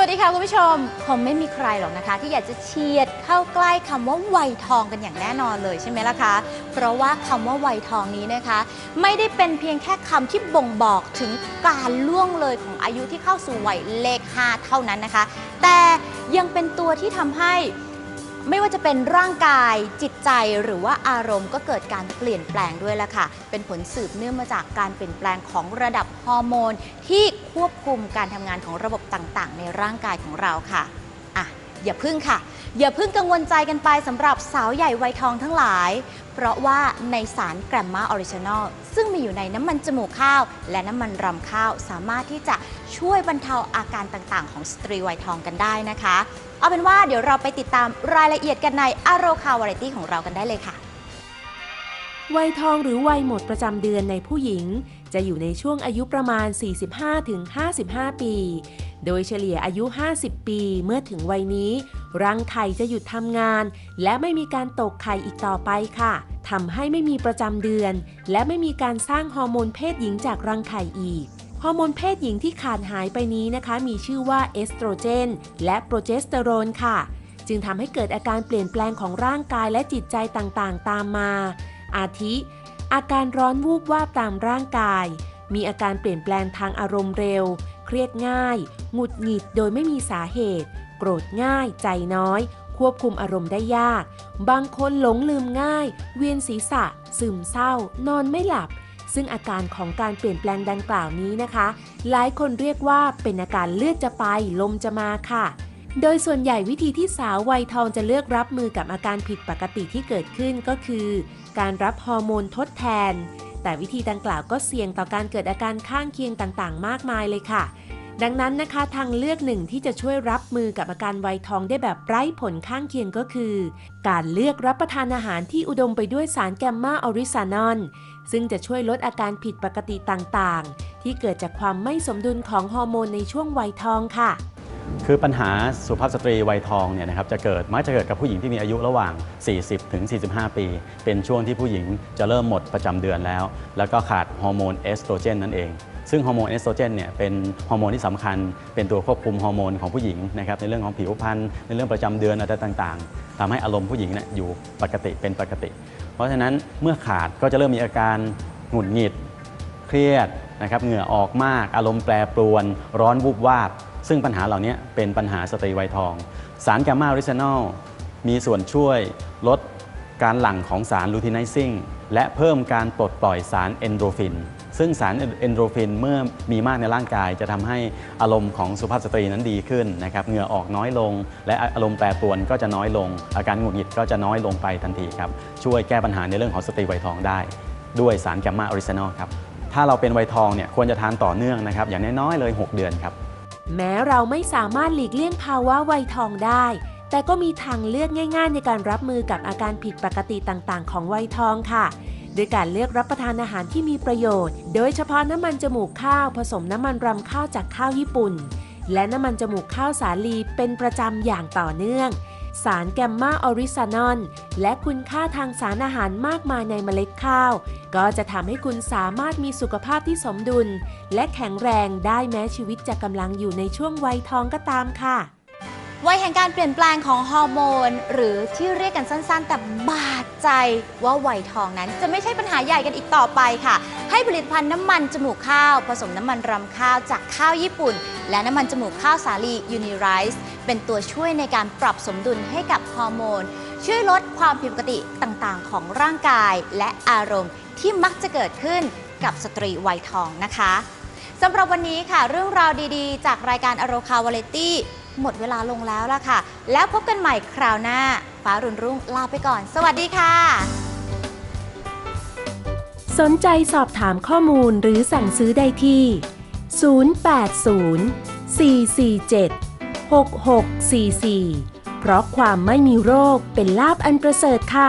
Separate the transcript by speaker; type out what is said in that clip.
Speaker 1: สวัสดีค่ะคุณผู้ชมคงไม่มีใครหรอกนะคะ ที่อยากจะเฉียดเข้าใกล้คำว่าวัยทองกันอย่างแน่นอนเลยใช่ไหมล่ะคะ เพราะว่าคำว่าวัยทองนี้นะคะ ไม่ได้เป็นเพียงแค่คำที่บ่งบอกถึงการล่วงเลยของอายุที่เข้าสู่วัยเลข5เท่านั้นนะคะ แต่ยังเป็นตัวที่ทำให้ ไม่ว่าจะเป็นร่างกายจิตใจหรือว่าอารมณ์ก็เกิดการเปลี่ยนแปลงด้วยละค่ะ เป็นผลสืบเนื่องมาจากการเปลี่ยนแปลงของระดับฮอร์โมน ที่ควบคุมการทำงานของระบบต่างๆ ในร่างกายของเราค่ะอะ อย่าพึ่งค่ะ อย่าพึ่งกังวลใจกันไปสำหรับสาวใหญ่วัยทองทั้งหลาย เพราะว่าในสารแกรมมาออริจินอลซึ่งมีอยู่ในน้ำมันจมูกข้าว และน้ำมันรำข้าว สามารถที่จะช่วยบรรเทาอาการต่างๆ ของสตรีวัยทองกันได้นะคะ เอาเป็นว่าเดี๋ยวเราไปติดตามรายละเอียดกันในอโรคาวาไรตี้ของเรากันได้เลยค่ะ
Speaker 2: วัยทองหรือวัยหมดประจำเดือนในผู้หญิง จะอยู่ในช่วงอายุประมาณ 45-55 ปี โดยเฉลี่ยอายุ 50 ปีเมื่อถึงวัยนี้ รังไข่จะหยุดทำงาน และไม่มีการตกไข่อีกต่อไปค่ะทำให้ไม่มีประจำเดือน และไม่มีการสร้างฮอร์โมนเพศหญิงจากรังไข่อีกฮอร์โมนเพศหญิงที่ขาดหายไปนี้นะคะ มีชื่อว่าเอสโตรเจน และโปรเจสเตอโรนค่ะ จึงทำให้เกิดอาการเปลี่ยนแปลงของร่างกายและจิตใจต่างๆ ตามมา อาทิ อาการร้อนวูบวาบตามร่างกาย มีอาการเปลี่ยนแปลงทางอารมณ์เร็ว เครียดง่าย หงุดหงิดโดยไม่มีสาเหตุ โกรธง่าย ใจน้อย ควบคุมอารมณ์ได้ยาก บางคนหลงลืมง่าย เวียนศีรษะ ซึมเศร้า นอนไม่หลับ ซึ่งอาการของการเปลี่ยนแปลงดังกล่าวนี้นะคะ หลายคนเรียกว่าเป็นอาการเลือดจะไป ลมจะมาค่ะโดยส่วนใหญ่วิธีที่สาววัยทองจะเลือกรับมือกับอาการผิดปกติที่เกิดขึ้นก็คือ การรับฮอร์โมนทดแทน แต่วิธีดังกล่าวก็เสี่ยงต่อการเกิดอาการข้างเคียงต่างๆ มากมายเลยค่ะ ดังนั้นนะคะทางเลือกหนึ่งที่จะช่วยรับมือกับอาการวัยทองได้แบบไร้ผลข้างเคียงก็คือ การเลือกรับประทานอาหารที่อุดมไปด้วยสารแกมมาออริซานอลซึ่งจะช่วยลดอาการผิดปกติต่างๆ ที่เกิดจากความไม่สมดุลของฮอร์โมนในช่วงวัยทองค่ะ
Speaker 3: คือปัญหาสุภาพสตรีวัยทองเนี่ยนะครับจะเกิดมักจะเกิดกับผู้หญิงที่มีอายุระหว่าง 40 ถึง 45 ปี เป็นช่วงที่ผู้หญิงจะเริ่มหมดประจำเดือนแล้ว แล้วก็ขาดฮอร์โมนเอสโตรเจนนั่นเอง ซึ่งฮอร์โมนเอสโตรเจนเนี่ยเป็นฮอร์โมนที่สำคัญ เป็นตัวควบคุมฮอร์โมนของผู้หญิงนะครับในเรื่องของผิวพรรณในเรื่องประจำเดือนอะไรต่างๆทำให้อารมณ์ผู้หญิงเนี่ยอยู่ปกติเป็นปกติ เพราะฉะนั้นเมื่อขาดก็จะเริ่มมีอาการหงุดหงิด เครียดนะครับเหงื่อออกมาก อารมณ์แปรปรวน ร้อนวูบวาบ ซึ่งปัญหาเหล่านี้เป็นปัญหาสตรีวัยทอง สารแกมมาออริจินอลมีส่วนช่วยลดการหลั่งของสารลูทินไนซิ่งและเพิ่มการปลดปล่อยสารเอนโดรฟิน ซึ่งสารเอนโดรฟินเมื่อมีมากในร่างกาย จะทำให้อารมณ์ของสุภาพสตรีนั้นดีขึ้นนะครับเหงื่อออกน้อยลง และอารมณ์แปรปรวนก็จะน้อยลง อาการหงุดหงิดก็จะน้อยลงไปทันทีครับช่วยแก้ปัญหาในเรื่องของสตรีวัยทองได้ ด้วยสารแกมมาออริจินอลครับถ้าเราเป็นวัยทองเนี่ยควรจะทานต่อเนื่องนะครับอย่างน้อยๆเลย 6 เดือนครับ
Speaker 2: แม้เราไม่สามารถหลีกเลี่ยงภาวะวัยทองได้ แต่ก็มีทางเลือกง่าย ๆ ในการรับมือกับอาการผิดปกติต่างๆ ของวัยทองค่ะ ด้วยการเลือกรับประทานอาหารที่มีประโยชน์ โดยเฉพาะน้ำมันจมูกข้าวผสมน้ำมันรำข้าวจากข้าวญี่ปุ่น และน้ำมันจมูกข้าวสาลีเป็นประจำอย่างต่อเนื่อง สารแกมมาออริซานอลและคุณค่าทางสารอาหารมากมายในเมล็ดข้าว ก็จะทำให้คุณสามารถมีสุขภาพที่สมดุล และแข็งแรงได้แม้ชีวิตจะกำลังอยู่ในช่วงวัยทองก็ตามค่ะ
Speaker 1: วัยแห่งการเปลี่ยนแปลงของฮอร์โมน หรือที่เรียกกันสั้นๆ แต่บาดใจว่าวัยทองนั้นจะไม่ใช่ปัญหาใหญ่กันอีกต่อไปค่ะ ให้ผลิตภัณฑ์น้ำมันจมูกข้าว ผสมน้ำมันรำข้าวจากข้าวญี่ปุ่น และน้ำมันจมูกข้าวสาลียูนิไรส์เป็นตัวช่วยในการปรับสมดุลให้กับฮอร์โมน ช่วยลดความผิดปกติต่างๆ ของร่างกายและอารมณ์ที่มักจะเกิดขึ้นกับสตรีวัยทองนะคะสำหรับวันนี้ค่ะเรื่องราวดีๆ จากรายการอโรคาวาเลตี้ หมดเวลาลงแล้วล่ะค่ะ แล้วพบกันใหม่คราวหน้า ฟ้ารุ่นรุ่งลาไปก่อน สวัสดีค่ะ
Speaker 2: สนใจสอบถามข้อมูลหรือสั่งซื้อได้ที่ 080 447 6644 เพราะความไม่มีโรคเป็นลาบอันประเสริฐค่ะ